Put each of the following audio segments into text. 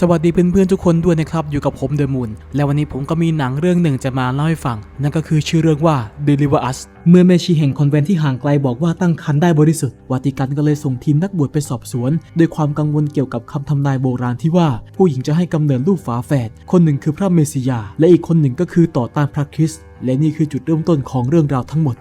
สวัสดีเพื่อนๆทุกคนด้วยนะครับ อยู่กับผมเดอะมูนและวันนี้ผมก็มีหนังเรื่องหนึ่งจะมาเล่าให้ฟัง นั่นก็คือชื่อเรื่องว่า Deliver Us เมื่อแม่ชีแห่งคอนแวนที่ห่างไกลบอกว่าตั้งครรภ์ได้บริสุทธิ์วาติกันก็เลยส่งทีมนักบวชไปสอบสวนด้วยความกังวลเกี่ยวกับคำทำนายโบราณที่ว่า ผู้หญิงจะให้กำเนิดลูกฝาแฝดคนหนึ่งคือพระเมสสิยา และอีกคนหนึ่งก็คือต่อต้านพระคริสต์และนี่คือจุดเริ่มต้นของเรื่องราวทั้งหมด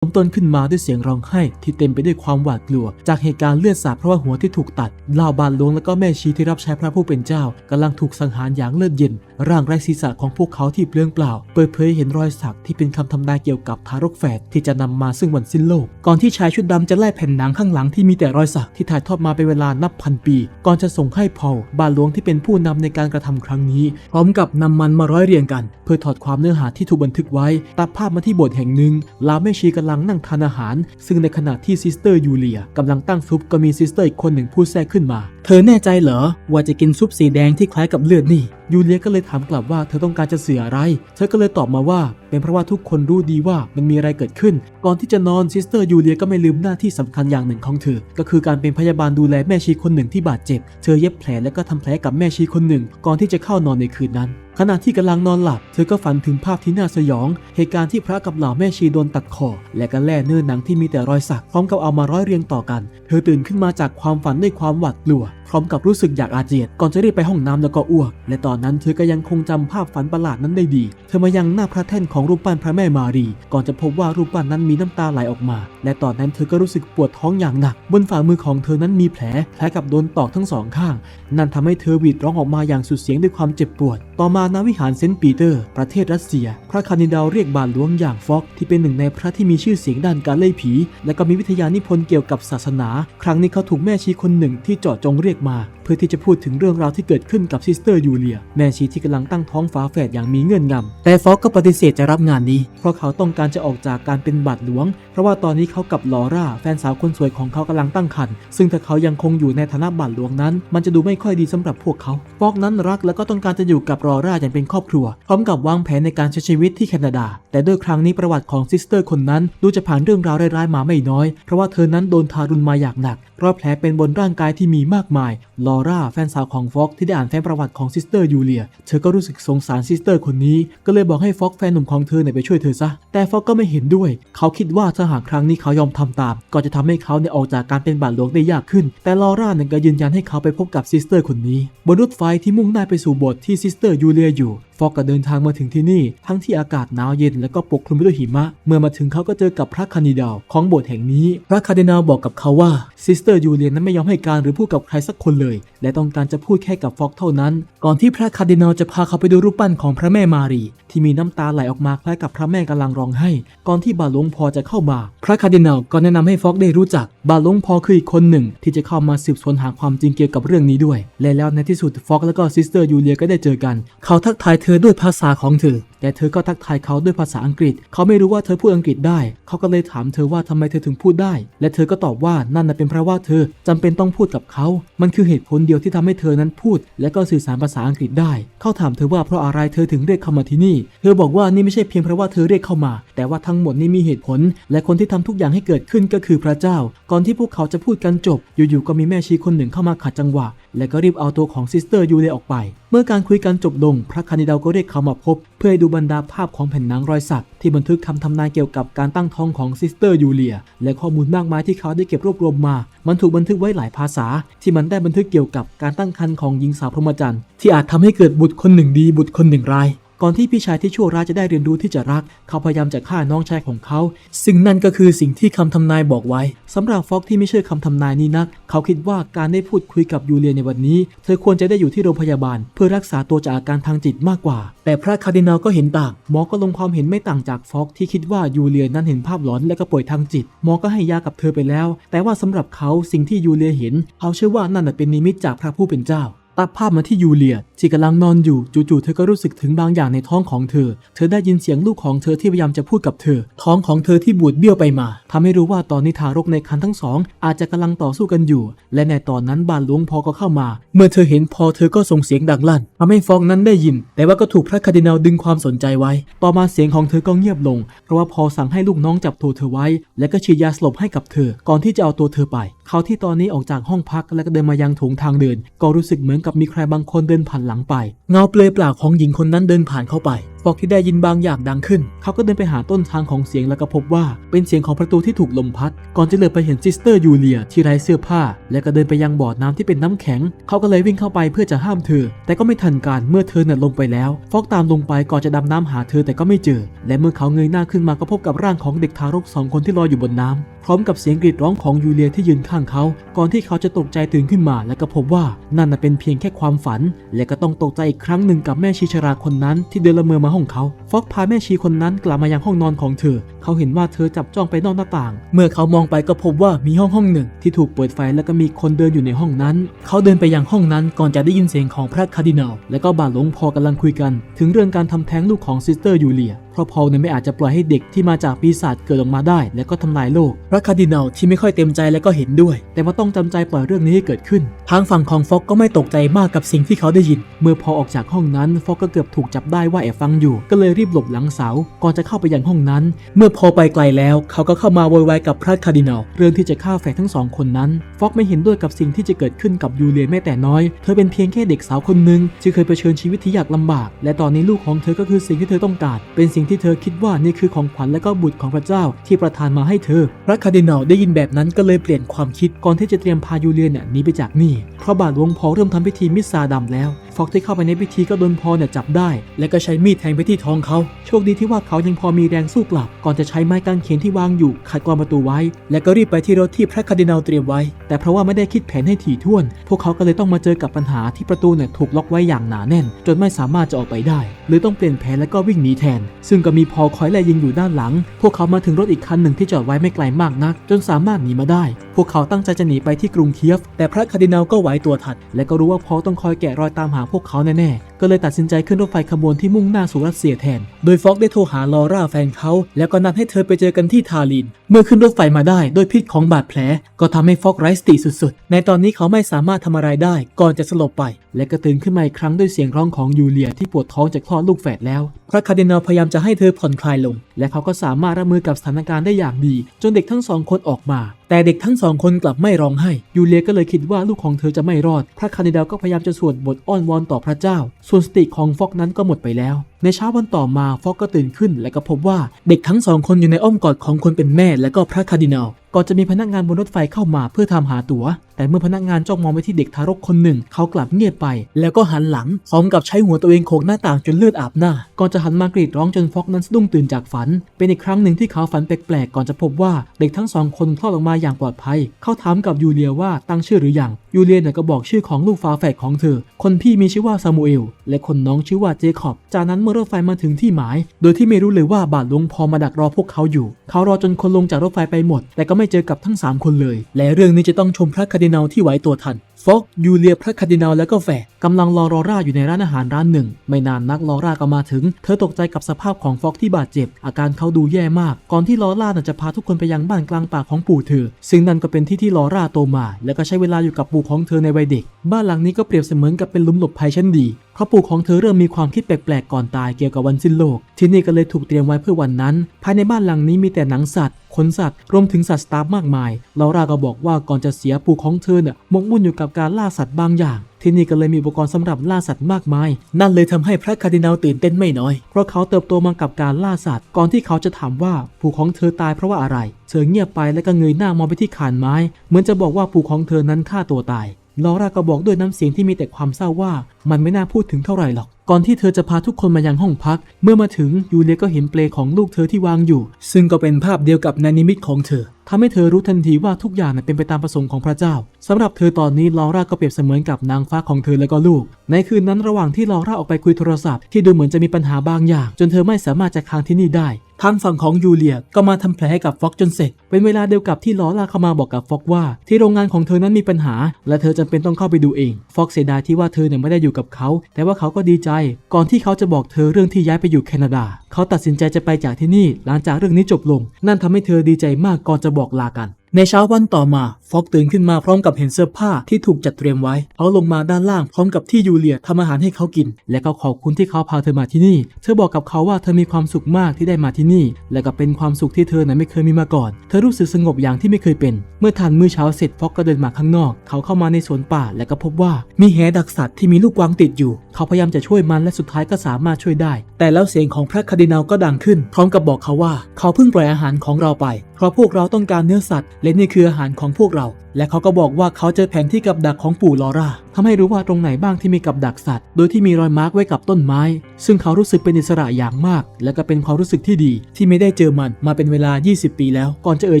เริ่มต้นขึ้นมาด้วยเสียงร้องไห้ที่เต็มไปด้วยความหวาดกลัว จากเหตุการณ์เลือดสาดเพราะว่าหัวที่ถูกตัดเล่าบาทหลวงและก็แม่ชีที่รับใช้พระผู้เป็นเจ้ากำลังถูกสังหารอย่างเลือดเย็น ร่างไร้ศีรษะของพวกเขาที่เปลืองเปล่า เปิดเผยเห็นรอยสักที่เป็นคำทำนายเกี่ยวกับทารกแฝดที่จะนำมาซึ่งวันสิ้นโลก ก่อนที่ชายชุดดำจะไล่แผ่นหนังข้างหลังที่มีแต่รอยสักที่ถ่ายทอดมาเป็นเวลานับพันปี ก่อนจะส่งให้พอลบาทหลวงที่เป็นผู้นำในการกระทำครั้งนี้ พร้อมกับนำมันมาร้อยเรียงกัน เพื่อถอดความเนื้อหาที่ถูกบันทึกไว้ตัดภาพมาที่โบสถ์แห่งหนึ่งลาวแม่ชีกำลังลังนั่งทานอาหาร ซึ่งในขณะที่ซิสเตอร์ยูเลียกำลังตั้งซุปก็มีซิสเตอร์อีกคนหนึ่งพูดแทรกขึ้นมา เธอแน่ใจเหรอ ว่าจะกินซุปสีแดงที่คล้ายกับเลือดนี่ ยูเลียก็เลยถามกลับว่าเธอต้องการจะเสืออะไร เธอก็เลยตอบมาว่า เป็นเพราะว่าทุกคนรู้ดีว่ามันมีอะไรเกิดขึ้น ก่อนที่จะนอนซิสเตอร์ยูเลียก็ไม่ลืมหน้าที่สำคัญอย่างหนึ่งของเธอ ก็คือการเป็นพยาบาลดูแลแม่ชีคนหนึ่งที่บาดเจ็บ เธอเย็บแผลและก็ทำแผลกับแม่ชีคนหนึ่ง ก่อนที่จะเข้านอนในคืนนั้นขณะที่กำลังนอนหลับ เธอก็ฝันถึงภาพที่น่าสยอง เหตุการณ์ที่พระกับเหล่าแม่ชีโดนตัดคอ และก็แล่เนื้อหนังที่มีแต่รอยสัก พร้อมกับเอามาร้อยเรียงต่อกัน เธอตื่นขึ้นมาจากความฝันด้วยความหวาดกลัว พร้อมกับรู้สึกอยากอาเจียนก่อนจะรีบไปห้องน้ำแล้วก็อ้วก และตอนนั้นเธอก็ยังคงจำภาพฝันประหลาดนั้นได้ดี เธอมายังหน้าพระแท่นของรูปปั้นพระแม่มารี ก่อนจะพบว่ารูปปั้นนั้นมีน้ำตาไหลออกมา และตอนนั้นเธอก็รู้สึกปวดท้องอย่างหนัก บนฝ่ามือของเธอนั้นมีแผลคล้ายกับโดนตอกทั้งสองข้าง นั่นทำให้เธอหวีดร้องออกมาอย่างสุดเสียงด้วยความเจ็บปวด ต่อมาณวิหารเซนต์ปีเตอร์ ประเทศรัสเซีย พระคาร์ดินัลเรียกบาทหลวงอย่างฟอกที่เป็นหนึ่งในพระที่มีชื่อเสียงด้านการไล่ผี และก็มีวิทยานิพนธ์เกี่ยวกับศาสนา ครั้งนี้เขาถูกแม่ชีคนหนึ่งที่เจาะจงเรียกมาเพื่อที่จะพูดถึงเรื่องราวที่เกิดขึ้นกับซิสเตอร์ยูเลียแม่ชีที่กำลังตั้งท้องฝาแฝดอย่างมีเงื่อนงำแต่ฟอกก็ปฏิเสธจะรับงานนี้ เพราะเขาต้องการจะออกจากการเป็นบาทหลวง เพราะว่าตอนนี้เขากับลอร่าแฟนสาวคนสวยของเขากำลังตั้งครรภ์ซึ่งถ้าเขายังคงอยู่ในฐานะบาทหลวงนั้น มันจะดูไม่ค่อยดีสำหรับพวกเขาฟอกนั้นรักและก็ต้องการจะอยู่กับลอร่าอย่างเป็นครอบครัว พร้อมกับวางแผนในการใช้ชีวิตที่แคนาดา แต่ด้วยครั้งนี้ประวัติของซิสเตอร์คนนั้นดูจะผ่านเรื่องราวร้ายๆมาไม่น้อย เพราะว่าเธอนั้นโดนทารุณมาอย่างหนักรอยแผลเป็นบนร่างกายที่มีมากมายลอร่า แฟนสาวของฟอกที่ได้อ่านแฟ้มประวัติของซิสเตอร์ยูเลีย เธอก็รู้สึกสงสารซิสเตอร์คนนี้ ก็เลยบอกให้ฟอกแฟนหนุ่มของเธอเนี่ยไปช่วยเธอซะ แต่ฟอกก็ไม่เห็นด้วย เขาคิดว่าถ้าหากครั้งนี้เขายอมทำตาม ก็จะทำให้เขาเนี่ยออกจากการเป็นบาทหลวงได้ยากขึ้น แต่ลอร่าเนี่ยก็ยืนยันให้เขาไปพบกับซิสเตอร์คนนี้ บนรถไฟที่มุ่งหน้าไปสู่โบสถ์ที่ซิสเตอร์ยูเลียอยู่ ฟอกก็เดินทางมาถึงที่นี่ ทั้งที่อากาศหนาวเย็นและก็ปกคลุมไปด้วยหิมะ เมื่อมาถึงเขาก็เจอกับพระคาร์ดินัลของโบสถ์แห่งนี้ พระคาร์ดินัลบอกกับเขาว่าซิสเตอร์ยูเลียนนั้นไม่ยอมให้การหรือพูดกับใครสักคนเลย และต้องการจะพูดแค่กับฟอกเท่านั้น ก่อนที่พระคาร์ดินัลจะพาเขาไปดูรูปปั้นของพระแม่มารี ที่มีน้ำตาไหลออกมาคล้ายกับพระแม่กำลังร้องไห้ ก่อนที่บาหลวงพอจะเข้ามา พระคาร์ดินัลก็แนะนำให้ฟอกได้รู้จัก บาหลวงพอคืออีกคนหนึ่ง ที่จะเข้ามาสืบสวนหาความจริงเกี่ยวกับเรื่องนี้ด้วย และแล้วในที่สุดฟอกและก็ซิสเตอร์ยูเลียก็ได้เจอกัน เขาทักทายเธอด้วยภาษาของเธอ แต่เธอก็ทักทายเขาด้วยภาษาอังกฤษ เขาไม่รู้ว่าเธอพูดอังกฤษได้ เขาก็เลยถามเธอว่าทำไมเธอถึงพูดได้ และเธอก็ตอบว่านั่นน่ะเป็นเพราะว่าเธอจำเป็นต้องพูดกับเขา มันคือเหตุผลเดียวที่ทำให้เธอนั้นพูด และก็สื่อสารภาษาอังกฤษได้ เขาถามเธอว่าเพราะอะไรเธอถึงเรียกเข้ามาที่นี่ เธอบอกว่านี่ไม่ใช่เพียงเพราะว่าเธอเรียกเข้ามา แต่ว่าทั้งหมดนี้มีเหตุผล และคนที่ทำทุกอย่างให้เกิดขึ้นก็คือพระเจ้า ก่อนที่พวกเขาจะพูดกันจบ อยู่ๆก็มีแม่ชีคนหนึ่งเข้ามาขัดจังหวะ และก็รีบเอาตัวของซิสเตอร์ยูเลออกไป เมื่อการคุยกันจบลง พระคานิดาก็เรียกเขามาพบ เพื่อให้ดูบรรดาภาพของแผ่นหนังรอยสักที่บันทึกคำทำนายเกี่ยวกับการตั้งท้องของซิสเตอร์ยูเลีย และข้อมูลมากมายที่เขาได้เก็บรวบรวมมา มันถูกบันทึกไว้หลายภาษา ที่มันได้บันทึกเกี่ยวกับการตั้งครรภ์ของหญิงสาวพรหมจรรย์ที่อาจทำให้เกิดบุตรคนหนึ่งดีบุตรคนหนึ่งร้าย ก่อนที่พี่ชายที่ชั่วร้ายจะได้เรียนรู้ที่จะรัก เขาพยายามจะฆ่าน้องชายของเขา ซึ่งนั่นก็คือสิ่งที่คำทำนายบอกไว้สำหรับฟอกที่ไม่เชื่อคำทำนายนี้นัก เขาคิดว่าการได้พูดคุยกับยูเลียในวันนี้ เธอควรจะได้อยู่ที่โรงพยาบาล เพื่อรักษาตัวจากอาการทางจิตมากกว่า แต่พระคาร์ดินัลก็เห็นต่าง หมอก็ลงความเห็นไม่ต่างจากฟอกที่คิดว่ายูเลียนั้นเห็นภาพหลอนและก็ป่วยทางจิต หมอก็ให้ยากับเธอไปแล้ว แต่ว่าสำหรับเขาสิ่งที่ยูเลียเห็น เขาเชื่อว่านั่นเป็นนิมิตจากพระผู้เป็นเจ้า ตัดภาพมาที่ยูเลียที่กำลังนอนอยู่จู่ๆเธอก็รู้สึกถึงบางอย่างในท้องของเธอ เธอได้ยินเสียงลูกของเธอที่พยายามจะพูดกับเธอ ท้องของเธอที่บูดเบี้ยวไปมาทำให้รู้ว่าตอนนี้ทารกในครรภ์ทั้งสอง อาจจะกำลังต่อสู้กันอยู่ และในตอนนั้นบานหลวงพอก็เข้ามา เมื่อเธอเห็นพอเธอก็ส่งเสียงดังลั่นทำให้ฟองนั้นได้ยิน แต่ว่าก็ถูกพระคาร์ดินัลดึงความสนใจไว้ ต่อมาเสียงของเธอก็เงียบลง เพราะว่าพอสั่งให้ลูกน้องจับตัวเธอไว้ และก็ฉีดยาสลบให้กับเธอ ก่อนที่จะเอาตัวเธอไป เขาที่ตอนนี้ออกจากห้องพักและก็เดินมายังโถงทางเดิน ก็รู้สึกเหมือนกับมีใครบางคนเดินผ่านหลังไป เงาเปลือยเปล่าของหญิงคนนั้นเดินผ่านเข้าไป ฟอกที่ได้ยินบางอย่างดังขึ้น เขาก็เดินไปหาต้นทางของเสียงแล้วก็พบว่าเป็นเสียงของประตูที่ถูกลมพัด ก่อนจะเหลือไปเห็นซิสเตอร์ยูเลียที่ไร้เสื้อผ้า และก็เดินไปยังบ่อน้ำที่เป็นน้ำแข็ง เขาก็เลยวิ่งเข้าไปเพื่อจะห้ามเธอ แต่ก็ไม่ทันการเมื่อเธอน่ะลงไปแล้ว ฟอกตามลงไปก่อนจะดำน้ำหาเธอแต่ก็ไม่เจอ และเมื่อเขาเงยหน้าขึ้นมาก็พบกับร่างของเด็กทารกสองคนที่ลอยอยู่บนน้ำพร้อมกับเสียงกรีดร้องของยูเลียที่ยืนข้างเขา ก่อนที่เขาจะตกใจตื่นขึ้นมา และก็พบว่านั่นน่ะเป็นเพียงแค่ความฝัน และก็ต้องตกใจอีกครั้งหนึ่งกับแม่ชีชราคนนั้นที่เดินละเมอมาห้องเขาฟอกพาแม่ชีคนนั้นกลับมายังห้องนอนของเธอ เขาเห็นว่าเธอจับจ้องไปนอกหน้าต่าง เมื่อเขามองไปก็พบว่ามีห้องห้องหนึ่ง ที่ถูกเปิดไฟแล้วก็มีคนเดินอยู่ในห้องนั้น เขาเดินไปยังห้องนั้นก่อนจะได้ยินเสียงของพระคาร์ดินัลและก็บาทหลวงพอกำลังคุยกัน ถึงเรื่องการทำแท้งลูกของซิสเตอร์ยูเลีย ราะพอลเนี่ยไม่อาจจะปล่อยให้เด็กที่มาจากปีศาจเกิดออกมาได้ และก็ทำลายโลกพระคาร์ดินัลที่ไม่ค่อยเต็มใจและก็เห็นด้วย แต่ว่าต้องจำใจปล่อยเรื่องนี้ให้เกิดขึ้น ทางฝั่งของฟอกก็ไม่ตกใจมากกับสิ่งที่เขาได้ยิน เมื่อพอออกจากห้องนั้นฟอกก็เกือบถูกจับได้ว่าแอบฟังอยู่ ก็เลยรีบหลบหลังเสาก่อนจะเข้าไปยังห้องนั้น เมื่อพอไปไกลแล้ว เขาก็เข้ามาโวยวายกับพระคาร์ดินัลเรื่องที่จะฆ่าแฝดทั้งสองคนนั้นฟอกไม่เห็นด้วยกับสิ่งที่จะเกิดขึ้นกับยูเลียแม้แต่น้อย เธอเป็นเพียงแค่เด็กสาวคนหนึ่งที่เคยเผชิญชีวิตที่ยากลำบาก และตอนนี้ลูกของเธอก็คือสิ่งที่เธอต้องการ เป็นสิ่งที่เธอคิดว่านี่คือของขวัญและก็บุตรของพระเจ้าที่ประทานมาให้เธอ พระคาร์ดินัลได้ยินแบบนั้นก็เลยเปลี่ยนความคิดก่อนที่จะเตรียมพายูเลียนเนี่ยหนีไปจากนี่เพราะบาทหลวงพอเริ่มทำพิธีมิสซาดำแล้วฟอกที่เข้าไปในพิธีก็โดนพอเนี่ยจับได้ และก็ใช้มีดแทงไปที่ท้องเขา โชคดีที่ว่าเขายังพอมีแรงสู้กลับ ก่อนจะใช้ไม้กางเขนที่วางอยู่ขัดกรอนประตูไว้ และก็รีบไปที่รถที่พระคาร์ดินัลเตรียมไว้ แต่เพราะว่าไม่ได้คิดแผนให้ถี่ถ้วน พวกเขาก็เลยต้องมาเจอกับปัญหาที่ประตูเนี่ยถูกล็อกไว้อย่างหนาแน่น จนไม่สามารถจะออกไปได้ เลยต้องเปลี่ยนแผนและก็วิ่งหนีแทน ซึ่งก็มีพอคอยไล่ยิงอยู่ด้านหลัง พวกเขามาถึงรถอีกคันหนึ่งที่จอดไว้ไม่ไกลมากนัก จนสามารถหนีมาได้ พวกเขาตั้งใจจะหนีไปที่กรุงเคียฟ แต่พระคาร์ดินัลก็ไหวตัวทันและก็รู้ว่าพอต้องคอยแกะรอยตามหาพวกเขาแน่ๆ ก็เลยตัดสินใจขึ้นรถไฟขบวนที่มุ่งหน้าสู่รัสเซียแทน โดยฟอกได้โทรหาลอร่าแฟนเขาแล้วก็นัดให้เธอไปเจอกันที่ทาลิน เมื่อขึ้นรถไฟมาได้ด้วยพิษของบาดแผล ก็ทำให้ฟอกไร้สติสุดๆ ในตอนนี้เขาไม่สามารถทำอะไรได้ ก่อนจะสลบไปและก็ตื่นขึ้นมาอีกครั้งด้วยเสียงร้องของยูเลียที่ปวดท้องจากคลอดลูกแฝดแล้ว พระคาร์ดินัลพยายามจะให้เธอผ่อนคลายลง และเขาก็สามารถรับมือกับสถานการณ์ได้อย่างดี จนเด็กทั้งสองคนออกมา แต่เด็กทั้งสองคนกลับไม่ร้องไห้ ยูเลียก็เลยคิดว่าลูกของเธอจะไม่รอด พระคาร์ดินัลก็พยายามจะสวดบทอ้อนวอนต่อพระเจ้า ส่วนสติของฟอกนั้นก็หมดไปแล้ว ในเช้าวันต่อมาฟอกก็ตื่นขึ้น และก็พบว่าเด็กทั้งสองคนอยู่ในอ้อมกอดของคนเป็นแม่ และก็พระคาร์ดินัลก่อนจะมีพนักงานบนรถไฟเข้ามาเพื่อทำหาตั๋ว แต่เมื่อพนักงานจ้องมองไปที่เด็กทารกคนหนึ่ง เขากลับเงียบไป แล้วก็หันหลังพร้อมกับใช้หัวตัวเองโขกหน้าต่างจนเลือดอาบหน้า ก่อนจะหันมากรีดร้องจนฟอกนั้นสะดุ้งตื่นจากฝัน เป็นอีกครั้งหนึ่งที่เขาฝันแปลกๆ ก่อนจะพบว่าเด็กทั้งสองคนคลอดออกมาอย่างปลอดภัย เขาถามกับยูเลียว่าตั้งชื่อหรือยัง ยูเลียเนี่ยก็บอกชื่อของลูกฝาแฝดของเธอ คนพี่มีชื่อว่าซามูเอล และคนน้องชื่อว่าเจคอบ จากนั้นเมื่อรถไฟมาถึงที่หมาย โดยที่ไม่รู้เลยว่าบาทหลวงพอมาดักรอพวกเขาอยู่ เขารอจนคนลงจากรถไฟไปหมด แต่ก็ไม่เจอกับทั้งสามคนเลย และเรื่องนี้จะต้องชมพระคาร์ดินัลที่ไหวตัวทัน ฟอกยูเลียพระคาร์ดินาลและก็แฝดกำลังรอลอร่าอยู่ในร้านอาหารร้านหนึ่ง ไม่นานนักลอร่าก็มาถึง เธอตกใจกับสภาพของฟอกที่บาดเจ็บ อาการเขาดูแย่มาก ก่อนที่ลอร่าจะพาทุกคนไปยังบ้านกลางป่าของปู่เธอ ซึ่งนั่นก็เป็นที่ที่ลอร่าโตมา และก็ใช้เวลาอยู่กับปู่ของเธอในวัยเด็ก บ้านหลังนี้ก็เปรียบเสมือนกับเป็นลุมหลบภัยชั้นดีเพราะปู่ของเธอเริ่มมีความคิดแปลกๆก่อนตายเกี่ยวกับวันสิ้นโลก ที่นี่ก็เลยถูกเตรียมไว้เพื่อวันนั้น ภายในบ้านหลังนี้มีแต่หนังสัตว์ ขนสัตว์ รวมถึงสัตว์สตาร์มากมายลอร่าก็บอกว่าก่อนจะเสียปู่ของเธอเนี่ยมกมุ่นอยู่กับการล่าสัตว์บางอย่าง ที่นี่ก็เลยมีอุปกรณ์สำหรับล่าสัตว์มากมาย นั่นเลยทำให้พระคาร์ดินัลตื่นเต้นไม่น้อย เพราะเขาเติบโตมากับการล่าสัตว์ ก่อนที่เขาจะถามว่าปู่ของเธอตายเพราะว่าอะไร เธอเงียบไปแล้วก็เงยหน้ามองไปที่ขานไม้ เหมือนจะบอกว่าปู่ของเธอนั้นฆ่าตัวตาย ลอร่าก็บอกด้วยน้ำเสียงที่มีแต่ความเศร้าว่ามันไม่น่าพูดถึงเท่าไหร่หรอก ก่อนที่เธอจะพาทุกคนมายังห้องพัก เมื่อมาถึงยูเลียก็เห็นเปลของลูกเธอที่วางอยู่ ซึ่งก็เป็นภาพเดียวกับในนิมิตของเธอทำให้เธอรู้ทันทีว่าทุกอย่างเป็นไปตามประสงค์ของพระเจ้าสำหรับเธอตอนนี้ลอร่าก็เปรียบเสมือนกับนางฟ้าของเธอและก็ลูก ในคืนนั้นระหว่างที่ลอร่าออกไปคุยโทรศัพท์ที่ดูเหมือนจะมีปัญหาบางอย่าง จนเธอไม่สามารถจะค้างที่นี่ได้ทางฝั่งของยูเลียก็มาทำแผลให้กับฟ็อกจนเสร็จ เป็นเวลาเดียวกับที่ลอร่าเข้ามาบอกกับฟ็อกว่า ที่โรงงานของเธอนั้นมีปัญหา และเธอจำเป็นต้องเข้าไปดูเอง ฟ็อกเสียดายที่ว่าเธอเนี่ยไม่ได้อยู่กับเขา แต่ว่าเขาก็ดีใจก่อนที่เขาจะบอกเธอเรื่องที่ย้ายไปอยู่แคนาดา เขาตัดสินใจจะไปจากที่นี่หลังจากเรื่องนี้จบลง นั่นทำให้เธอดีใจมากก่อนจะบอกลากัน ในเช้าวันต่อมา ฟอกตื่นขึ้นมาพร้อมกับเห็นเสื้อผ้าที่ถูกจัดเตรียมไว้ เขาลงมาด้านล่างพร้อมกับที่ยูเลียทำอาหารให้เขากิน และก็ขอบคุณที่เขาพาเธอมาที่นี่ เธอบอกกับเขาว่าเธอมีความสุขมากที่ได้มาที่นี่ และก็เป็นความสุขที่เธอนั้นไม่เคยมีมาก่อน เธอรู้สึกสงบอย่างที่ไม่เคยเป็น เมื่อทานมื้อเช้าเสร็จฟอกก็เดินมาข้างนอก เขาเข้ามาในสวนป่าและก็พบว่ามีแหดักสัตว์ที่มีลูกกวางติดอยู่ เขาพยายามจะช่วยมันและสุดท้ายก็สามารถช่วยได้ แต่แล้วเสียงของพระคาร์ดินัลก็ดังขึ้น พร้อมกับบอกเขาว่า เขาเพิ่งปล่อยอาหารของเราไป เพราะพวกเราต้องการเนื้อสัตว์และนี่คืออาหารของพวกเรา และเขาก็บอกว่าเขาเจอแผนที่กับดักของปู่ลอร่าทำให้รู้ว่าตรงไหนบ้างที่มีกับดักสัตว์ โดยที่มีรอยมาร์กไว้กับต้นไม้ ซึ่งเขารู้สึกเป็นอิสระอย่างมาก และก็เป็นความรู้สึกที่ดี ที่ไม่ได้เจอมันมาเป็นเวลา 20 ปีแล้ว ก่อนจะเอ่ย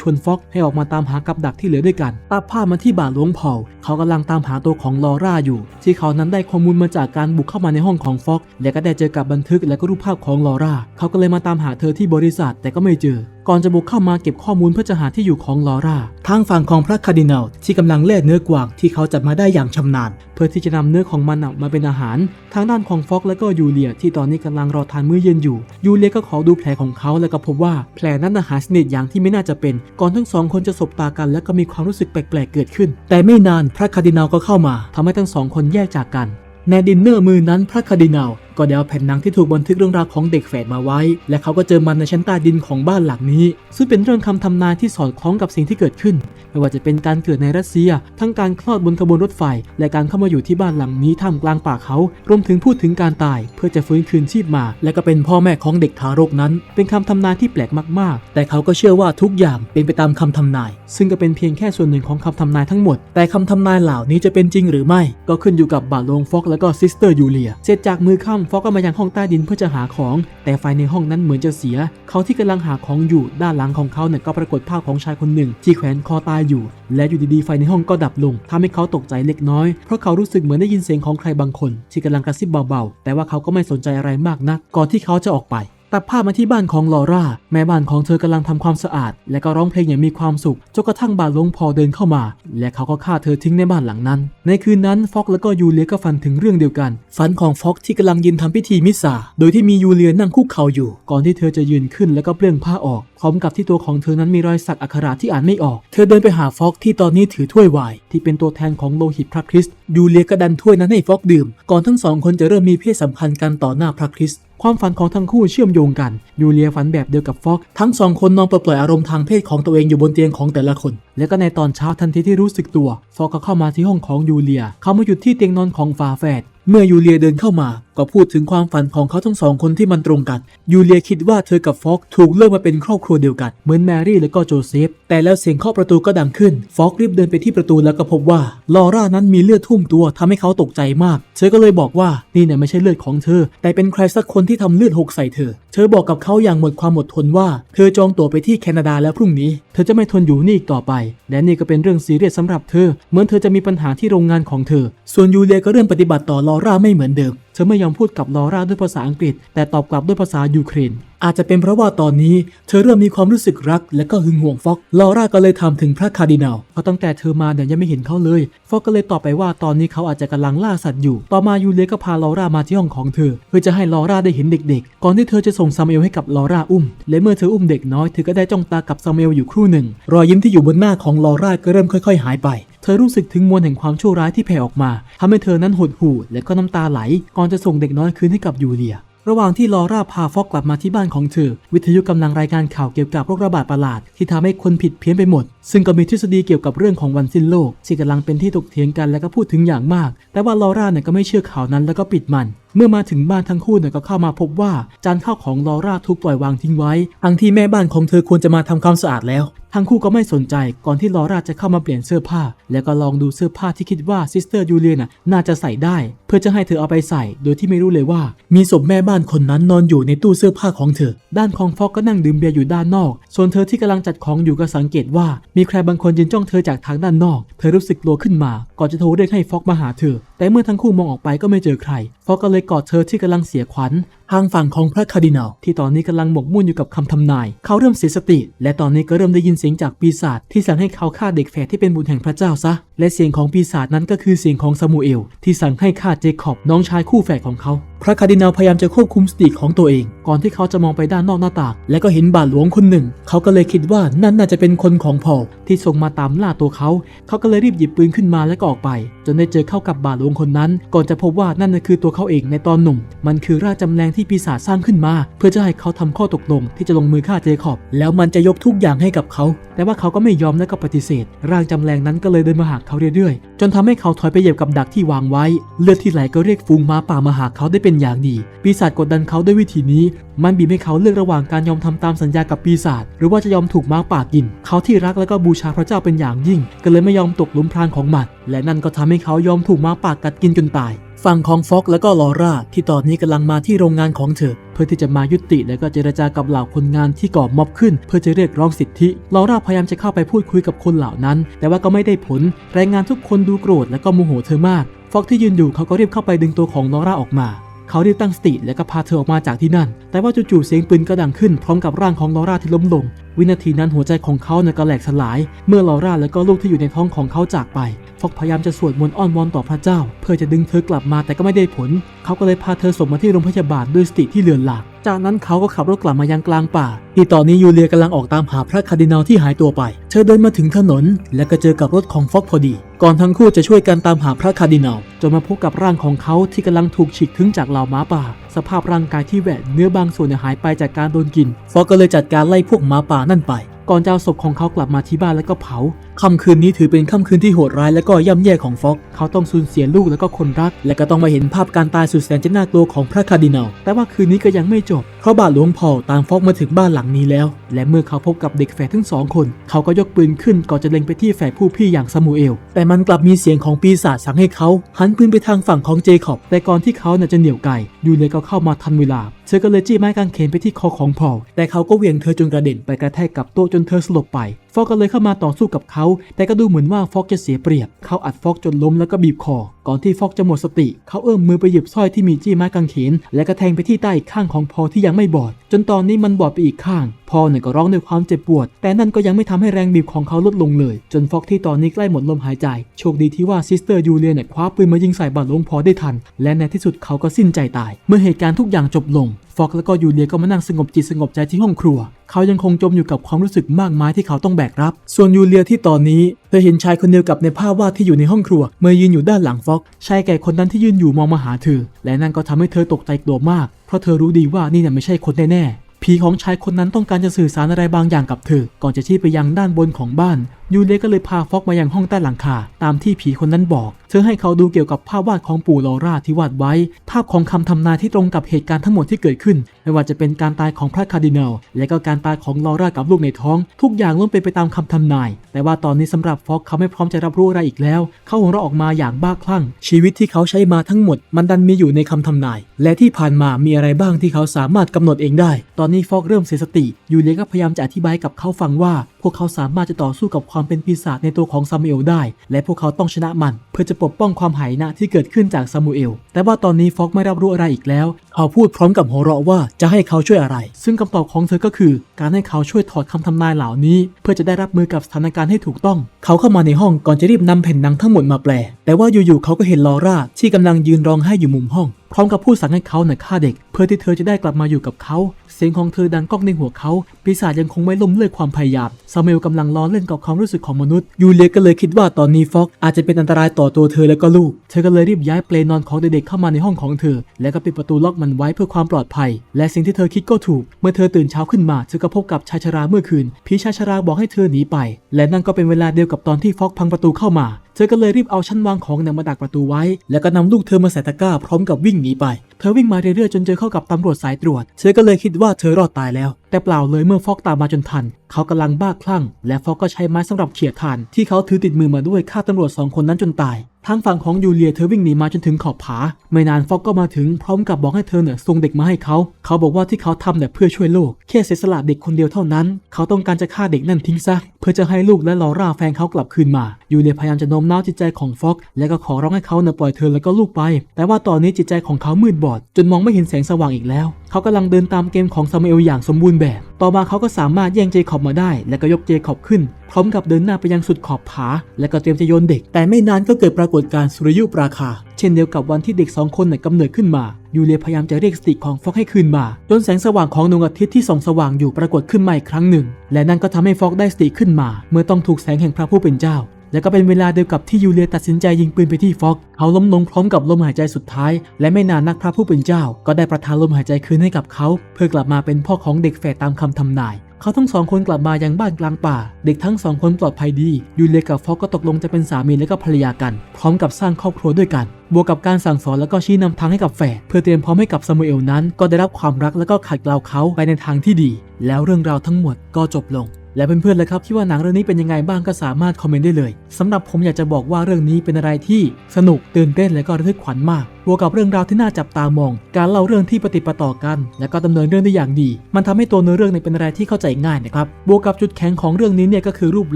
ชวนฟ็อกให้ออกมาตามหากับดักที่เหลือด้วยกันตัดภาพมาที่บ่าหลวงเผาเขากำลังตามหาตัวของลอร่าอยู่ ที่เขานั้นได้ข้อมูลมาจากการบุกเข้ามาในห้องของฟ็อกและก็ได้เจอกับบันทึกและก็รูปภาพของลอร่าเขาก็เลยมาตามหาเธอที่บริษัทแต่ก็ไม่เจอ ก่อนจะบุกเข้ามาเก็บข้อมูลเพื่อจะหาที่อยู่ของลอร่า ทางฝั่งของพระคาร์ดินัลที่กำลังแล่เนื้อกวางที่เขาจับมาได้อย่างชำนาญ เพื่อที่จะนำเนื้อของมันมาเป็นอาหาร ทางด้านของฟ็อกและก็ยูเลีย ที่ตอนนี้กำลังรอทานมื้อเย็นอยู่ ยูเลียก็ขอดูแผลของเขาแล้วก็พบว่าแผลนั้นหาสนิทอย่างที่ไม่น่าจะเป็น ก่อนทั้งสองคนจะสบตากัน และก็มีความรู้สึกแปลกๆเกิดขึ้น แต่ไม่นานพระคาร์ดินัลก็เข้ามาทำให้ทั้งสองคนแยกจากกันในดินเนอร์มือนั้นพระคาร์ดินัล ก็ได้เอาแผ่นหนังที่ถูกบันทึกเรื่องราวของเด็กแฝดมาไว้ และเขาก็เจอมันในชั้นใต้ดินของบ้านหลังนี้ ซึ่งเป็นเรื่องคำทำนายที่สอดคล้องกับสิ่งที่เกิดขึ้น ไม่ว่าจะเป็นการเกิดในรัสเซีย ทั้งการคลอดบนขบวนรถไฟ และการเข้ามาอยู่ที่บ้านหลังนี้ท่ามกลางป่าเขา รวมถึงพูดถึงการตาย เพื่อจะฟื้นคืนชีพมา และก็เป็นพ่อแม่ของเด็กทารกนั้น เป็นคำทำนายที่แปลกมากๆ แต่เขาก็เชื่อว่าทุกอย่างเป็นไปตามคำทำนาย ซึ่งก็เป็นเพียงแค่ส่วนหนึ่งของคำทำนายทั้งหมด แต่คำทำนายเหล่านี้จะเป็นจริงหรือไม่ ก็ขึ้นอยู่กับบาทลงฟอกและก็ซิสเตอร์ยูเลียเสร็จจากมือค่ำฟอกก็มายังห้องใต้ดินเพื่อจะหาของ แต่ไฟในห้องนั้นเหมือนจะเสีย เขาที่กำลังหาของอยู่ด้านหลังของเขาเนี่ยก็ปรากฏภาพของชายคนหนึ่ง ที่แขวนคอตายอยู่ และอยู่ดีๆไฟในห้องก็ดับลงทำให้เขาตกใจเล็กน้อย เพราะเขารู้สึกเหมือนได้ยินเสียงของใครบางคน ที่กำลังกระซิบเบาๆ แต่ว่าเขาก็ไม่สนใจอะไรมากนัก ก่อนที่เขาจะออกไป ตัดภาพมาที่บ้านของลอร่า แม่บ้านของเธอกำลังทำความสะอาด และก็ร้องเพลงอย่างมีความสุขจนกระทั่งบาทหลงพอเดินเข้ามา และเขาก็ฆ่าเธอทิ้งในบ้านหลังนั้น ในคืนนั้นฟ็อกและก็ยูเลียก็ฝันถึงเรื่องเดียวกัน ฝันของฟ็อกที่กำลังยืนทำพิธีมิสซาโดยที่มียูเลียนั่งคุกเข่าอยู่ ก่อนที่เธอจะยืนขึ้นแล้วก็เปลื้องผ้าออกพร้อมกับที่ตัวของเธอนั้นมีรอยสักอักขระที่อ่านไม่ออก เธอเดินไปหาฟ็อกที่ตอนนี้ถือถ้วยไวน์ที่เป็นตัวแทนของโลหิตพระคริสต์ยูเลียก็ดันถ้วยนั้นให้ฟ็อกดื่ม ก่อนทั้งสองคนจะเริ่มมีเพศสัมพันธ์กันต่อหน้าพระคริสต์ ความฝันของทั้งคู่เชื่อมโยงกัน ยูเลียฝันแบบเดียวกับฟอก ทั้งสองคนนอนปลดปล่อยอารมณ์ทางเพศของตัวเองอยู่บนเตียงของแต่ละคน และก็ในตอนเช้าทันทีที่รู้สึกตัว ฟอกก็เข้ามาที่ห้องของยูเลีย เขามาหยุดที่เตียงนอนของฝาแฝด เมื่อยูเลียเดินเข้ามา ก็พูดถึงความฝันของเขาทั้งสองคนที่มันตรงกัน ยูเลียคิดว่าเธอกับฟอกถูกเลือกมาเป็นครอบครัวเดียวกัน เหมือนแมรี่และก็โจเซฟ แต่แล้วเสียงเคาะประตูก็ดังขึ้น ฟอกรีบเดินไปที่ประตูแล้วก็พบว่าลอร่านั้นมีเลือดท่วมตัวทำให้เขาตกใจมาก เธอก็เลยบอกว่านี่เนี่ยไม่ใช่เลือดของเธอ แต่เป็นใครสักคนที่ทำเลือดหกใส่เธอ เธอบอกกับเขาอย่างหมดความอดทนว่า เธอจองตั๋วไปที่แคนาดาแล้วพรุ่งนี้ เธอจะไม่ทนอยู่นี่อีกต่อไป และนี่ก็เป็นเรื่องซีเรียสสำหรับเธอ เหมือนเธอจะมีปัญหาที่โรงงานของเธอ ส่วนยูเลียก็เริ่มปฏิบัติต่อลอร่าไม่เหมือนเดิม เธอไม่ยอมพูดกับลอร่าด้วยภาษาอังกฤษ แต่ตอบกลับด้วยภาษายูเครน อาจจะเป็นเพราะว่าตอนนี้เธอเริ่มมีความรู้สึกรัก และก็หึงหวงฟอกลอร่าก็เลยถามถึงพระคาร์ดินัลเพราะตั้งแต่เธอมาเนี่ยยังไม่เห็นเขาเลย ฟอกก็เลยตอบไปว่าตอนนี้เขาอาจจะกำลังล่าสัตว์อยู่ ต่อมายูเลียก็พาลอร่ามาที่ห้องของเธอ เพื่อจะให้ลอร่าได้เห็นเด็ก ๆ ก่อนที่เธอจะส่งซามเอลให้กับลอร่าอุ้ม และเมื่อเธออุ้มเด็กน้อยเธอก็ได้จ้องตากับซามเอลอยู่ครู่หนึ่ง รอยยิ้มที่อยู่บนหน้าของลอร่าก็เริ่มค่อย ๆ หายไป เธอรู้สึกถึงมวลแห่งความชั่วร้ายที่แผ่ออกมาทำให้เธอนั้นหดหู่และก็น้ำตาไหล ก่อนจะส่งเด็กน้อยคืนให้กับยูเลีย ระหว่างที่ลอร่าพาฟอกกลับมาที่บ้านของเธอ วิทยุกำลังรายการข่าวเกี่ยวกับโรคระบาดประหลาดที่ทำให้คนผิดเพี้ยนไปหมด ซึ่งก็มีทฤษฎีเกี่ยวกับเรื่องของวันสิ้นโลกที่กำลังเป็นที่ถกเถียงกันและก็พูดถึงอย่างมาก แต่ว่าลอร่าเนี่ยก็ไม่เชื่อข่าวนั้นแล้วก็ปิดมัน เมื่อมาถึงบ้านทั้งคู่เนี่ยก็เข้ามาพบว่าจานข้าวของลอร่าถูกปล่อยวางทิ้งไว้ ทั้งที่แม่บ้านของเธอควรจะมาทำความสะอาดแล้ว ทั้งคู่ก็ไม่สนใจก่อนที่ลอร่าจะเข้ามาเปลี่ยนเสื้อผ้า แล้วก็ลองดูเสื้อผ้าที่คิดว่าซิสเตอร์ยูเลียน่ะน่าจะใส่ได้ เพื่อจะให้เธอเอาไปใส่ โดยที่ไม่รู้เลยว่า มีศพแม่บ้านคนนั้นนอนอยู่ในตู้เสื้อผ้าของเธอ ด้านของฟอกก็นั่งดื่มเบียร์อยู่ด้านนอก ส่วนเธอที่กำลังจัดของอยู่ก็สังเกตว่า มีใครบางคนยืนจ้องเธอจากทางด้านนอก เธอรู้สึกกลัวขึ้นมา ก่อนจะโทรเรียกให้ฟอกมาหาเธอ แต่เมื่อทั้งคู่มองออกไปก็ไม่เจอใคร ฟอกก็เลยกอดเธอที่กำลังเสียขวัญทางฝั่งของพระคาร์ดินัลที่ตอนนี้กำลังหมกมุ่นอยู่กับคำทำนาย เขาเริ่มเสียสติ และตอนนี้ก็เริ่มได้ยินเสียงจากปีศาจที่สั่งให้เขาฆ่าเด็กแฝดที่เป็นบุตรแห่งพระเจ้าซะ และเสียงของปีศาจนั้นก็คือเสียงของซามูเอลที่สั่งให้ฆ่าเจคอบน้องชายคู่แฝดของเขา พระคาร์ดินัลพยายามจะควบคุมสติของตัวเอง ก่อนที่เขาจะมองไปด้านนอกหน้าต่างและก็เห็นบาทหลวงคนหนึ่ง เขาก็เลยคิดว่านั่นน่าจะเป็นคนของพอลที่ส่งมาตามล่าตัวเขา เขาก็เลยรีบหยิบปืนขึ้นมาและก็ออกไป จนได้เจอเข้ากับบาทหลวงคนนั้น ก่อนจะพบว่านั่นน่ะคือตัวเขาเองในตอนหนุ่ม มันคือราจำแรงที่ปีศาจสร้างขึ้นมา เพื่อจะให้เขาทำข้อตกลงที่จะลงมือฆ่าเจคอบ แล้วมันจะยกทุกอย่างให้กับเขา แต่ว่าเขาก็ไม่ยอมและก็ปฏิเสธ ร่างจำแรงนั้นก็เลยเดินมาหาเขาเรื่อยๆ จนทำให้เขาถอยไปเหยียบกับดักที่วางไว้ เลือดที่ไหลก็เรียกฟูงม้าป่ามาหาเขาได้เป็นอย่างดี ปีศาจกดดันเขาด้วยวิธีนี้ มันบีบให้เขาเลือกระหว่างการยอมทำตามสัญญากับปีศาจหรือว่าจะยอมถูกม้าป่ากิน เขาที่รักและก็บูชาพระเจ้าเป็นอย่างยิ่ง ก็เลยไม่ยอมตกหลุมพรางของมันและนั่นก็ทำให้เขายอมถูกม้าป่ากัดกินจนตาย ฝั่งของฟ็อกและก็ลอร่าที่ตอนนี้กำลังมาที่โรงงานของเธอ เพื่อที่จะมายุติและก็เจรจากับเหล่าคนงานที่ก่อม็อบขึ้น เพื่อจะเรียกร้องสิทธิลอร่าพยายามจะเข้าไปพูดคุยกับคนเหล่านั้น แต่ว่าก็ไม่ได้ผลแรงงานทุกคนดูโกรธและก็โมโหเธอมากฟ็อกที่ยืนอยู่เขาก็รีบเข้าไปดึงตัวของลอร่าออกมาเขารีบตั้งสติและก็พาเธอออกมาจากที่นั่น แต่ว่าจู่ๆเสียงปืนก็ดังขึ้นพร้อมกับร่างของลอร่าที่ล้มลง วินาทีนั้นหัวใจของเขาเนี่ยก็แหลกสลาย เมื่อลอร่าและก็ลูกที่อยู่ในท้องของเขาจากไป ฟอกพยายามจะสวดมนต์อ้อนวอนต่อพระเจ้า เพื่อจะดึงเธอกลับมาแต่ก็ไม่ได้ผล เขาก็เลยพาเธอส่งมาที่โรงพยาบาลด้วยสติที่เลือนหลางจากนั้นเขาก็ขับรถกลับมายังกลางป่า ที่ตอนนี้ยูเลียกำลังออกตามหาพระคาร์ดินัลที่หายตัวไป เธอเดินมาถึงถนน และก็เจอกับรถของฟอกพอดี ก่อนทั้งคู่จะช่วยกันตามหาพระคาร์ดินัลจนมาพบกับร่างของเขาที่กำลังถูกฉีกถึงจากเหล่าม้าป่า สภาพร่างกายที่แหวะเนื้อบางส่วนหายไปจากการโดนกินฟอกก็เลยจัดการไล่พวกหมาป่านั่นไป ก่อนจะเอาศพของเขากลับมาที่บ้านแล้วก็เผาค่ำคืนนี้ถือเป็นค่ำคืนที่โหดร้ายและก็ย่ำแย่ของฟอกเขาต้องสูญเสียลูกแล้วก็คนรัก และก็ต้องมาเห็นภาพการตายสุดแสนจะน่ากลัวของพระคาร์ดินัลแต่ว่าคืนนี้ก็ยังไม่จบ เพราะบาทหลวงพอตามฟอกมาถึงบ้านหลังนี้แล้ว และเมื่อเขาพบกับเด็กแฝดทั้งสองคน เขาก็ยกปืนขึ้นก่อนจะเล็งไปที่แฝดผู้พี่อย่างซามูเอล แต่มันกลับมีเสียงของปีศาจสั่งให้เขาหันปืนไปทางฝั่งของเจคอบ แต่ก่อนที่เขาน่ะจะเหนี่ยวไกยูเลยก็เข้ามาทันเวลาเธอก็เลยจี้ไม้กางเขนไปที่คอของพอลแต่เขาก็เหวี่ยงเธอจนกระเด็นไปกระแทกกับโต๊ะจนเธอสลบไป ฟอกก็เลยเข้ามาต่อสู้กับเขา แต่ก็ดูเหมือนว่าฟอกจะเสียเปรียบ เขาอัดฟอกจนล้มแล้วก็บีบคอ ก่อนที่ฟอกจะหมดสติ เขาเอื้อมมือไปหยิบสร้อยที่มีจี้ไม้กางเขน และก็แทงไปที่ใต้ข้างของพอลที่ยังไม่บอด จนตอนนี้มันบอดไปอีกข้าง พอลเนี่ยก็ร้องด้วยความเจ็บปวด แต่นั่นก็ยังไม่ทำให้แรงบีบของเขาลดลงเลย จนฟอกที่ตอนนี้ใกล้หมดลมหายใจ โชคดีที่ว่าซิสเตอร์ยูเลียเนี่ยคว้าปืนมายิงใส่บาดหลวงพอได้ทัน และในที่สุดเขาก็สิ้นใจตาย เมื่อเหตุการณ์ทุกอย่างจบลงฟอกแล้วก็ยูเลียก็มานั่งสงบจิตสงบใจที่ห้องครัว เขายังคงจมอยู่กับความรู้สึกมากมายที่เขาต้องแบกรับ ส่วนยูเลียที่ตอนนี้เธอเห็นชายคนเดียวกับในภาพวาดที่อยู่ในห้องครัว เมื่อยืนอยู่ด้านหลังฟอกชายแก่คนนั้นที่ยืนอยู่มองมาหาเธอ และนั่นก็ทำให้เธอตกใจกลัวมาก เพราะเธอรู้ดีว่านี่น่ะไม่ใช่คนแน่ๆผีของชายคนนั้นต้องการจะสื่อสารอะไรบางอย่างกับเธอ ก่อนจะชี้ไปยังด้านบนของบ้านยูเลียก็เลยพาฟอกมายังห้องใต้หลังคาตามที่ผีคนนั้นบอก เธอให้เขาดูเกี่ยวกับภาพวาดของปู่ลอร่าที่วาดไว้ ภาพของคำทำนายที่ตรงกับเหตุการณ์ทั้งหมดที่เกิดขึ้น ไม่ว่าจะเป็นการตายของพระคาร์ดินัลและก็การตายของลอร่ากับลูกในท้อง ทุกอย่างล้วนเป็นไปตามคำทำนาย แต่ว่าตอนนี้สำหรับฟอกเขาไม่พร้อมจะรับรู้อะไรอีกแล้ว เขาหัวเราะออกมาอย่างบ้าคลั่ง ชีวิตที่เขาใช้มาทั้งหมด มันดันมีอยู่ในคำทำนาย และที่ผ่านมามีอะไรบ้างที่เขาสามารถกำหนดเองได้ ตอนนี้ฟอกเริ่มเสียสติยูเลียก็พยายามจะอธิบายกับเขาฟังว่า พวกเขาสามารถจะต่อสู้กับความเป็นปีศาจในตัวของซามูเอลได้ และพวกเขาต้องชนะมัน เพื่อจะปกป้องความหายนะที่เกิดขึ้นจากซามูเอล แต่ว่าตอนนี้ฟอกไม่รับรู้อะไรอีกแล้ว เขาพูดพร้อมกับหัวเราะว่าจะให้เขาช่วยอะไร ซึ่งคำตอบของเธอก็คือ การให้เขาช่วยถอดคำทำนายเหล่านี้ เพื่อจะได้รับมือกับสถานการณ์ให้ถูกต้อง เขาเข้ามาในห้องก่อนจะรีบนำแผ่นหนังทั้งหมดมาแปล แต่ว่าอยู่ๆเขาก็เห็นลอร่าที่กำลังยืนร้องไห้อยู่มุมห้องพร้อมกับพูดสั่งให้เขาหน่ะฆ่าเด็ก เพื่อที่เธอจะได้กลับมาอยู่กับเขา เสียงของเธอดังก้องในหัวเขาปีศาจยังคงไม่ล้มเลิกความพยายามซามเอลกำลังล้อเล่นกับความรู้สึกของมนุษย์ยูเลียก็เลยคิดว่าตอนนี้ฟ็อกอาจจะเป็นอันตรายต่อตัวเธอและก็ลูก เธอก็เลยรีบย้ายเปลนอนของเด็กๆเข้ามาในห้องของเธอ แล้วก็ปิดประตูล็อกมันไว้เพื่อความปลอดภัย และสิ่งที่เธอคิดก็ถูก เมื่อเธอตื่นเช้าขึ้นมาเธอก็พบกับชายชราเมื่อคืนพี่ชายชราบอกให้เธอหนีไป และนั่นก็เป็นเวลาเดียวกับตอนที่ฟ็อกพังประตูเข้ามา เธอก็เลยรีบเอาชั้นวางของเนี่ยมาดักประตูไว้ แล้วก็นำลูกเธอมาใส่ตะกร้าพร้อมกับวิ่งหนีไป เธอวิ่งมาเรื่อยๆจนเจอเข้ากับตำรวจสายตรวจ เธอก็เลยคิดว่าเธอรอดตายแล้ว แต่เปล่าเลยเมื่อฟอกตามมาจนทัน เขากำลังบ้าคลั่ง และฟอกก็ใช้ไม้สำหรับเขี่ยคานที่เขาถือติดมือมาด้วยฆ่าตำรวจสองคนนั้นจนตาย ทางฝั่งของยูเลียเธอวิ่งหนีมาจนถึงขอบผา ไม่นานฟอกก็มาถึงพร้อมกับบอกให้เธอเนี่ยส่งเด็กมาให้เขา เขาบอกว่าที่เขาทำเนี่ยเพื่อช่วยโลกแค่เสียสละเด็กคนเดียวเท่านั้น เขาต้องการจะฆ่าเด็กนั่นทิ้งซะเพื่อจะให้ลูกและลอร่าแฟนเขากลับคืนมายูเลียพยายามจะโน้มน้าวจิตใจของฟอกและก็ขอร้องให้เขาเนี่ยปล่อยเธอแล้วก็ลูกไป แต่ว่าตอนนี้จิตใจของเขามืดบอด จนมองไม่เห็นแสงสว่างอีกแล้ว เขากำลังเดินตามเกมของซามูเอลอย่างสมบูรณ์แบบ ต่อมาเขาก็สามารถแย่งเจคอบมาได้ และก็ยกเจคอบขึ้น พร้อมกับเดินหน้าไปยังสุดขอบผา และก็เตรียมจะโยนเด็ก แต่ไม่นานก็เกิดปรากฏการณ์สุริยุปราคา เช่นเดียวกับวันที่เด็กสองคนเนี่ยกำเนิดขึ้นมายูเลียพยายามจะเรียกสติของฟอกให้คืนมา จนแสงสว่างของดวงอาทิตย์ที่ส่องสว่างอยู่ปรากฏขึ้นมาอีกครั้งหนึ่ง และนั่นก็ทำให้ฟอกได้สติขึ้นมา เมื่อต้องถูกแสงแห่งพระผู้เป็นเจ้า และก็เป็นเวลาเดียวกับที่ยูเลียตัดสินใจยิงปืนไปที่ฟอกเขาล้มลงพร้อมกับลมหายใจสุดท้าย และไม่นานนักพระผู้เป็นเจ้า ก็ได้ประทานลมหายใจคืนให้กับเขา เพื่อกลับมาเป็นพ่อของเด็กแฝดตามคำทำนายเขาทั้งสองคนกลับมายังบ้านกลางป่า เด็กทั้งสองคนปลอดภัยดี ยูเลียกับฟอกก็ตกลงจะเป็นสามีและก็ภรรยากัน พร้อมกับสร้างครอบครัวด้วยกัน บวกกับการสั่งสอนแล้วก็ชี้นำทางให้กับแฝดเพื่อเตรียมพร้อมให้กับซามูเอลนั้น ก็ได้รับความรักแล้วก็ขัดเกลาเขาไปในทางที่ดี แล้วเรื่องราวทั้งหมดก็จบลง และเพื่อนๆเลยครับที่ว่าหนังเรื่องนี้เป็นยังไงบ้างก็สามารถคอมเมนต์ได้เลยสำหรับผมอยากจะบอกว่าเรื่องนี้เป็นอะไรที่สนุกตื่นเต้นและก็ระทึกขวัญมาก บวกกับเรื่องราวที่น่าจับตามอง การเล่าเรื่องที่ปฏิปะต่อกัน และก็ดำเนินเรื่องได้อย่างดี มันทำให้ตัวเนื้อเรื่องเป็นอะไรที่เข้าใจง่ายนะครับบวกกับจุดแข็งของเรื่องนี้เนี่ยก็คือรูป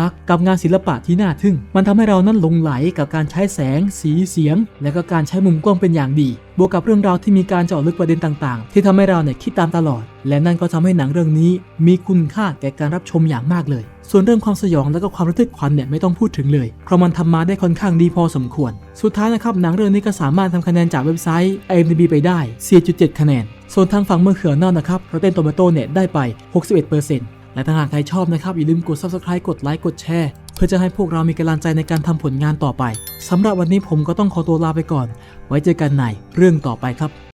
ลักษณ์กับงานศิลปะที่น่าทึ่ง มันทำให้เรานั้นหลงไหลกับการใช้แสง สีเสียง และก็การใช้มุมกล้องเป็นอย่างดี บวกกับเรื่องราวที่มีการเจาะลึกประเด็นต่าง ๆ ที่ทำให้เราเนี่ยคิดตามตลอด และนั่นก็ทำให้หนังเรื่องนี้ มีคุณค่าแก่การรับชมอย่างมากเลย ส่วนเรื่องความสยองและก็ความระทึกขวัญเนี่ยไม่ต้องพูดถึงเลย เพราะมันทำมาได้ค่อนข้างดีพอสมควร สุดท้ายนะครับหนังเรื่องนี้ก็สามารถทำคะแนนจากเว็บไซต์ IMDb ไปได้ 4.7 คะแนน ส่วนทางฝั่งเมืองเขือนอกนะครับเราเต้นโตเมโต้เนี่ยได้ไป 61%และถ้าหากใครชอบนะครับอย่าลืมกด subscribe กดไลค์กดแชร์เพื่อจะให้พวกเรามีกำลังใจในการทำผลงานต่อไปสำหรับวันนี้ผมก็ต้องขอตัวลาไปก่อน ไว้เจอกันในเรื่องต่อไปครับ